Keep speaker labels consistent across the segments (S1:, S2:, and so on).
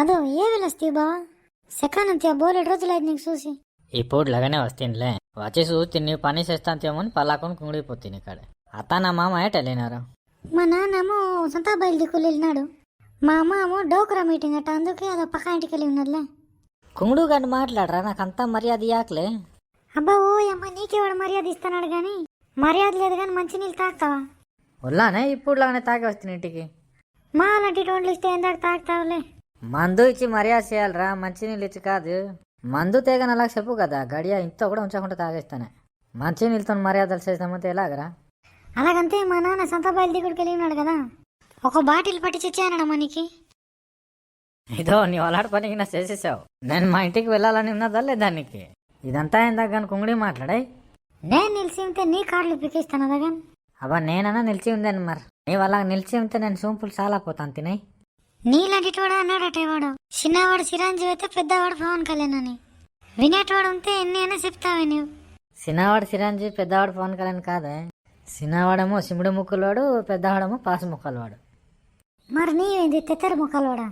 S1: అదో ఏ వెళ్ళొస్తాయి బావా సెకండ్ అంతే బోలెడు రోజులు అయితే నీకు చూసి.
S2: ఇప్పుడు లాగానే వస్తుందిలే. వచ్చి చూస్తే నీ పని చేస్తాంతేమో అని పల్లాకొని కుంగిడిపోతుంది ఇక్కడ అత్త నా మామ వెళ్ళినారు?
S1: మా నాన్నేమో సొంత బయలు దిక్కులు వెళ్ళినాడు. మా అమ్మ ఏమో డోక్రా మీటింగ్ అట్ట అందుకే అదో పక్క ఇంటికి వెళ్ళి ఉన్నదిలే
S2: కుంగుడు గంట మాట్లాడరా? నాకు అంతా మర్యాద ఇయ్యాకలే.
S1: అబ్బా ఓ అమ్మ నీకేవాడు మర్యాద ఇస్తున్నాడు కానీ మర్యాద లేదు కానీ మంచి నీళ్ళు తాగుతావా?
S2: ఉల్లానే ఇప్పుడు లాగానే తాగి వస్తుంది ఇంటికి.
S1: మా అలాంటి టోన్లు ఇస్తే ఏందాక తాగుతావులే?
S2: మందు ఇచ్చి మర్యాద చేయాలరా మంచినీళ్ళు ఇచ్చి కాదు. మందు తేగని అలా చెప్పు కదా గడియ ఇంత కూడా ఉంచకుండా తాగేస్తానే. మంచినీళ్ళతో మర్యాదలు చేస్తామంటే ఎలాగరా?
S1: అలాగంతే మా నాన్న సొంత బయలు దిగుడికి వెళ్ళి ఉన్నాడు కదా. ఒక బాటిల్ పట్టి చిచ్చానడా మనకి
S2: ఇదో నీ అలాంటి పనికి నా చేసేసావు. నేను మా ఇంటికి వెళ్ళాలని ఉన్నదా లేదా నీకు? ఇదంతా ఏందా కానీ కుంగుడి మాట్లాడాయి?
S1: నేను నిలిచి ఉంటే నీ కార్లు పికిస్తాను అదగా
S2: అబ్బా నేనన్నా నిలిచి ఉందని మరి. నీవు అలా నిలిచి ఉంటే నేను సూంపులు చాలా పోతాను తినే
S1: నీలాంటి వాడు అన్నాడట వాడు. చిన్నవాడు చిరంజీవి అయితే పెద్దవాడు పవన్ కళ్యాణ్ అని. వినేటవాడు ఉంటే ఎన్ని అయినా చెప్తావే నీవు
S2: చిన్నవాడు చిరంజీవి పెద్దవాడు పవన్ కళ్యాణ్ కాదే. చిన్నవాడేమో సిముడు ముక్కలవాడు పెద్దవాడేమో పాసు ముక్కలవాడు.
S1: మరి నీవేంది తెత్తర ముఖాలోడా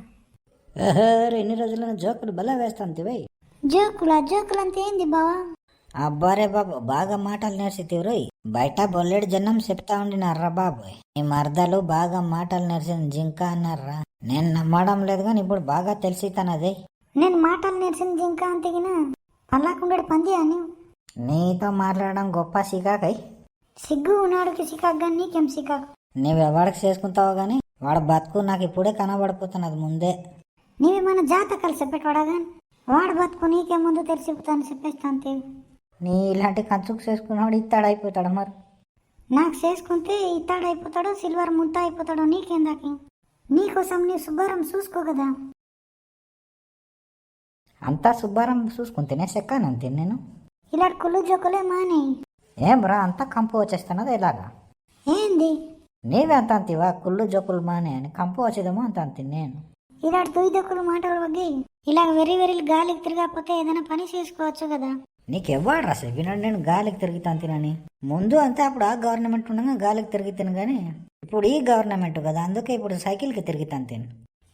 S2: ఎన్ని రోజుల జోకులు బలా వేస్తాను తివై
S1: జోకులా జోకులు అంతే ఏంది బావా?
S2: అబ్బారే బాబు బాగా మాటలు నేర్చితివ్రోయ్ బయట బొల్లెడు జనం చెప్తా ఉండినారా బాబు. ఈ మర్దలు బాగా మాటలు నేర్చిన జింక అన్నారా నేను నమ్మడం లేదు కానీ ఇప్పుడు బాగా తెలిసి తనది.
S1: నేను మాటలు నేర్చింది ఇంకా అంతగినా? పల్లాకుండడు పంది అని.
S2: నీతో మాట్లాడడం గొప్ప సికాకై
S1: సిగ్గు ఉన్నాడుకి సికాగ్గా నీకేం సికాకు?
S2: నువ్వెవడికి చేసుకుంటావో గాని వాడు బతుకు నాకు ఇప్పుడే కనబడిపోతున్నది ముందే.
S1: నీవేమన్నా జాతకాలు చెప్పేటవాడగా వాడు బతుకు నీకే ముందు తెలిసిపోతాను చెప్పేస్తాను
S2: నీ ఇలాంటి కంచుకు చేసుకున్నవాడు ఇత్తాడైపోతాడు మరి.
S1: నాకు చేసుకుంటే ఇత్తాడైపోతాడో సిల్వర్ ముద్ద అయిపోతాడో నీకేం దాకి? నీకోసం నీ శుభ్రం చూసుకో కదా.
S2: అంతా శుభ్రం చూసుకుంటేనే సెక్కానంతే నేను.
S1: ఇలాంటి కుళ్ళు జోకులే మానే.
S2: ఏం బ్రా అంతా కంపు వచ్చేస్తున్నది ఇలాగా?
S1: ఏంది?
S2: నీవే అంత అంతివా? కుళ్ళు జోకులు మానే అని కంపు వచ్చేదేమో అంత అంతి నేను.
S1: ఇలాంటి తుయ్యదొక్కులు మాటలు వగ్గి ఇలా వెరీ వెరీ గాలికి తిరగకపోతే ఏదైనా పని చేసుకోవచ్చు కదా.
S2: నీకెవ్వడ్రా చెప్పినాడు నేను గాలికి తిరుగుతాను తినని. ముందు అంతే అప్పుడు ఆ గవర్నమెంట్ ఉండగా గాలికి తిరుగుతాను కానీ ఇప్పుడు ఈ గవర్నమెంట్ కదా అందుకే ఇప్పుడు సైకిల్కి తిరుగుతాను తిను.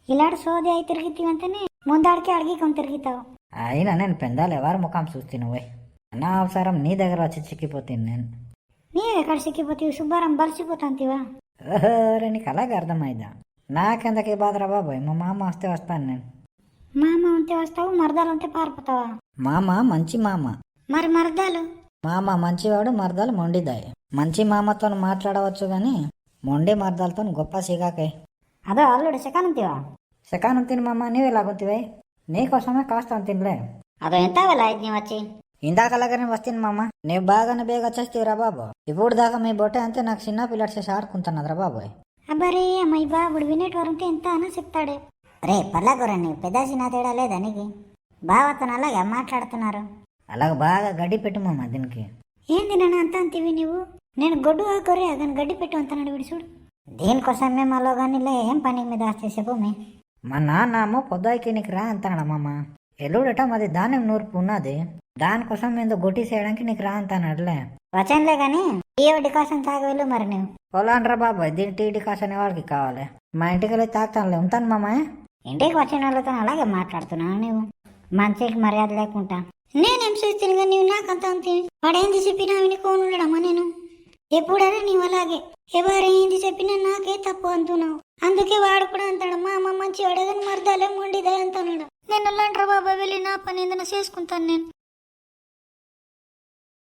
S1: ఇలాంటి సోది అయి తిరిగితేవంతేనే ముందాడికి అడిగి కొని తిరుగుతావు.
S2: అయినా నేను పెందాలు ఎవరు ముఖం చూస్తాను పోయి నా అవసరం నీ దగ్గర వచ్చి చిక్కిపోతాను నేను.
S1: నీవు ఎక్కడ సిక్కిపోతావు శుభ్రం బలిసిపోతాంతివా
S2: ఓహోరే నీకు అలాగే అర్థమైందా? నాకెందుకు ఈ బాధరా బాబాయ్? మా మామ వస్తే వస్తాను నేను.
S1: మామ ఉంటే వస్తావు మరదాలు ఉంటే పారిపోతావా?
S2: మామ మంచి మామ.
S1: మరి మరదాలు?
S2: మామ మంచివాడు మరదలు మొండిదాయి. మంచి మామతో మాట్లాడవచ్చు గాని మొండి మరదలతో గొప్ప సిగాకే.
S1: అదో అల్లుడు శకానంతివా
S2: సెకాను తిని మామ నీవు ఎలాగొత్తివే నీకోసమే కాస్త తినలే.
S1: అదో ఎంత అయింది వచ్చి?
S2: ఇందాకలాగానే వస్తుంది మామ. నీవు బాగానే బేగ వచ్చేస్తీరా బాబు. ఇప్పుడు దాకా మీ బొట్టే అంతే నాకు చిన్న పిల్లడు చేసి ఆడుకుంటున్నదిరా బాబోయ్.
S1: అబ్బరే అమ్మాయి బాబుడు వినేటవారు ఉంటే ఎంత అని చెప్తాడే రే పర్లాగురండి పెద్ద చిన్న తేడా లేదా నీకు? బావతను అలాగే మాట్లాడుతున్నారు.
S2: అలాగ బాగా గడ్డి పెట్టు మామ దీనికి.
S1: ఏంది నన్ను అంత అంతివి నువ్వు నేను గొడ్డు కొరే అతను గడ్డి పెట్టు అంటున్నాడు వీడు చూడు దేనికోసం మేము అలో కానీ లే ఏం పని మీద చేసేపు మే
S2: మా నాన్నమో పొద్దాయికి నీకు రా మామ ఎల్లుడట మాది దానిం నూర్పు ఉన్నది. దానికోసం ఏందో గొట్టి చేయడానికి నీకు రా అంటానట్లే.
S1: వచ్చానులే గాని ఒకటి కోసం తాగవేలు మరి నువ్వు.
S2: పోలాండ్రా బాబాయ్ దీని టీడీ కాసనే వాడికి కావాలి. మా ఇంటికి వెళ్ళి తాగుతానులే ఉంటాను మామ
S1: ఇంటికి వచ్చిన వాళ్ళతో అలాగే మాట్లాడుతున్నావు నువ్వు? మంచికి మర్యాద లేకుండా. నేనేం చేస్తాను కానీ నాకు నాకంత అంతే. వాడేంది చెప్పినా వినుకోని ఉండడమ్మా నేను. ఎప్పుడైనా నీవు అలాగే. ఎవరేంది చెప్పినా నాకే తప్పు అంటున్నావు. అందుకే వాడు కూడా అంటాడు మా అమ్మ మంచి అడగని మర్దాలే మొండిదే అంటున్నాడు. నేను అలాంటారా బాబా వెళ్ళి నా పని ఏదైనా చేసుకుంటాను నేను.